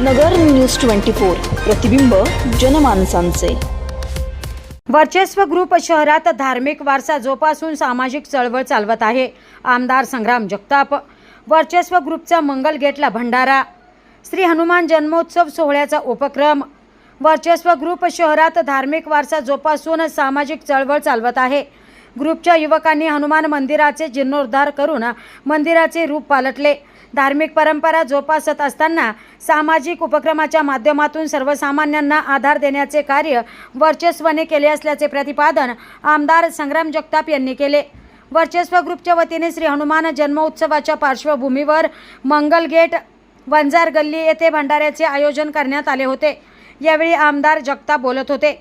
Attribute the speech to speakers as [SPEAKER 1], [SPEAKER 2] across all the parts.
[SPEAKER 1] नगर news twenty four. प्रतिबिंब जनमानसांचे.
[SPEAKER 2] वर्चस्व group शहरात धार्मिक वारसा जोपासून सामाजिक चळवळ चालवत आहे. आमदार संग्राम जगताप. वर्चस्व ग्रुपचा मंगल गेटला भंडारा. श्री हनुमान जन्मोत्सव सोहळ्याचा उपक्रम. वर्चस्व ग्रुप शहरात धार्मिक वारसा जोपासून सामाजिक चळवळ चालवत आहे. ग्रुपच्या युवकांनी हनुमान मंदिराचे जीर्णोद्धार करून मंदिराचे रूप पालटले. धार्मिक परंपरा जोपासत असताना सामाजिक उपक्रमाच्या माध्यमातून सर्वसामान्यांना आधार देण्याचे कार्य वर्चस्वने केले असल्याचे प्रतिपादन आमदार संग्राम जगताप यांनी केले. वर्चस्व ग्रुपच्या वतीने श्री हनुमान जन्मोत्सवाच्या पार्श्वभूमीवर मंगल गेट वंजार गल्ली येथे भंडाऱ्याचे आयोजन करण्यात आले होते. यावेळी आमदार जगताप बोलत होते.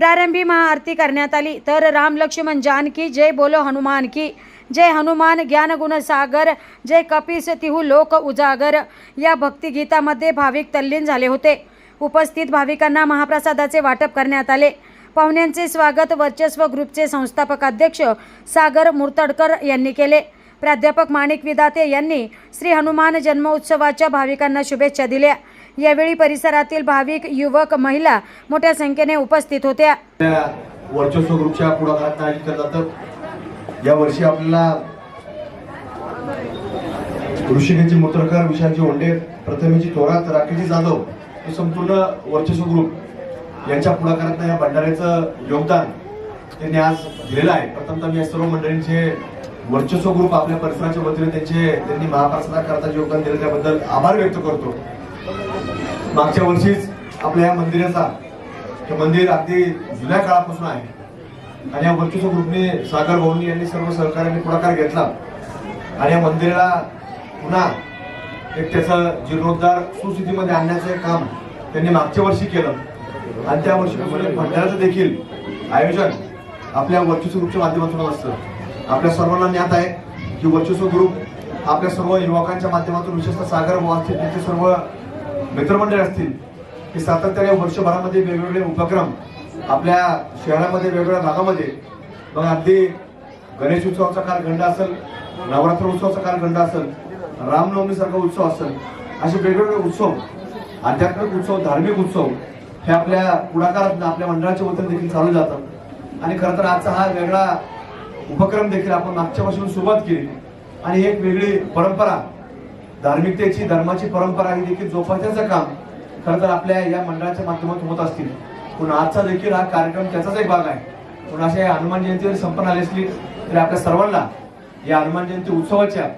[SPEAKER 2] प्रारंभी महाआरती करण्यात आली. तर राम लक्ष्मण जानकी जय बोलो हनुमान की. जय हनुमान ज्ञानगुण सागर. जय कपिस तिहू लोक उजागर. या भक्तिगीतामध्ये भाविक तल्लीन झाले होते. उपस्थित भाविकांना महाप्रसादाचे वाटप करण्यात आले. पाहुण्यांचे स्वागत वर्चस्व ग्रुपचे संस्थापक अध्यक्ष सागर मुर्तडकर यांनी केले. प्राध्यापक माणिक विदाते यांनी श्री हनुमान जन्मोत्सवाच्या भाविकांना शुभेच्छा दिल्या. यावेळी परिसरातील भाविक युवक महिला मोठ्या संख्येने उपस्थित होत्या.
[SPEAKER 3] वर्चस्व ग्रुपच्या पुढाकारात आयोजित केलं जातं या वर्षी आपल्याला ऋषिकेची मुत्रकर विशालची ओंडे प्रथमेची थोरात राकेशजी जाधव हे संपूर्ण वर्चस्व ग्रुप यांच्या पुढाकारात या भंडाऱ्याचं योगदान त्यांनी आज दिलेलं आहे. प्रथमतः मी या सर्व मंडळींचे वर्चस्व ग्रुप आपल्या परिसराच्या वतीने त्यांचे त्यांनी महाप्रसादाकरता योगदान दिलं त्याबद्दल आभार व्यक्त करतो. मागच्या वर्षीच आपल्या या मंदिराचा हे मंदिर अगदी जुन्या काळापासून आहे. आणि या वर्चस्व ग्रुपने सागर भाऊनी यांनी सर्व सहकार्याने पुढाकार घेतला. आणि या मंदिराला पुन्हा एक त्याचा जीर्णोद्धार सुस्थितीमध्ये आणण्याचं काम त्यांनी मागच्या वर्षी केलं. आणि त्या वर्षी भंडाराचं देखील आयोजन आपल्या वर्चस्व ग्रुपच्या माध्यमातून असतं. आपल्या सर्वांना ज्ञात आहे की वर्चस्व ग्रुप आपल्या सर्व युवकांच्या माध्यमातून विशेषतः सागर भाऊ असतील त्यांचे सर्व मित्रमंडळ असतील की सातत्याने वर्षभरामध्ये वेगवेगळे उपक्रम आपल्या शहरामध्ये वेगवेगळ्या भागामध्ये. मग अगदी गणेश उत्सवाचा कालखंड असेल नवरात्र उत्सवाचा कालखंड असेल रामनवमीसारखा उत्सव असेल असे वेगवेगळे उत्सव आध्यात्मिक उत्सव धार्मिक उत्सव हे आपल्या पुढाकारात आपल्या मंडळाच्या वतीने देखील चालू जातात आणि खरं तर आजचा हा वेगळा उपक्रम देखील आपण मागच्या सुरुवात केली. आणि एक वेगळी परंपरा धार्मिकतेची धर्माची परंपरा ही देखील जोपासण्याचं काम खरं तर आपल्या या मंडळाच्या माध्यमातून होत असतील. पण आजचा देखील हा कार्यक्रम त्याचाच एक भाग आहे. पण अशा या हनुमान जयंती जरी संपन्न आली असली तरी आपल्या सर्वांना या हनुमान जयंती उत्सवाच्या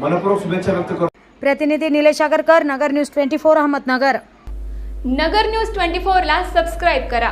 [SPEAKER 3] मनपूर्वक शुभेच्छा व्यक्त करतो
[SPEAKER 2] प्रतिनिधी Nilesh Agarkar Nagar news twenty four Ahmednagar.
[SPEAKER 4] Nagar news twenty फोरला सबस्क्राईब करा.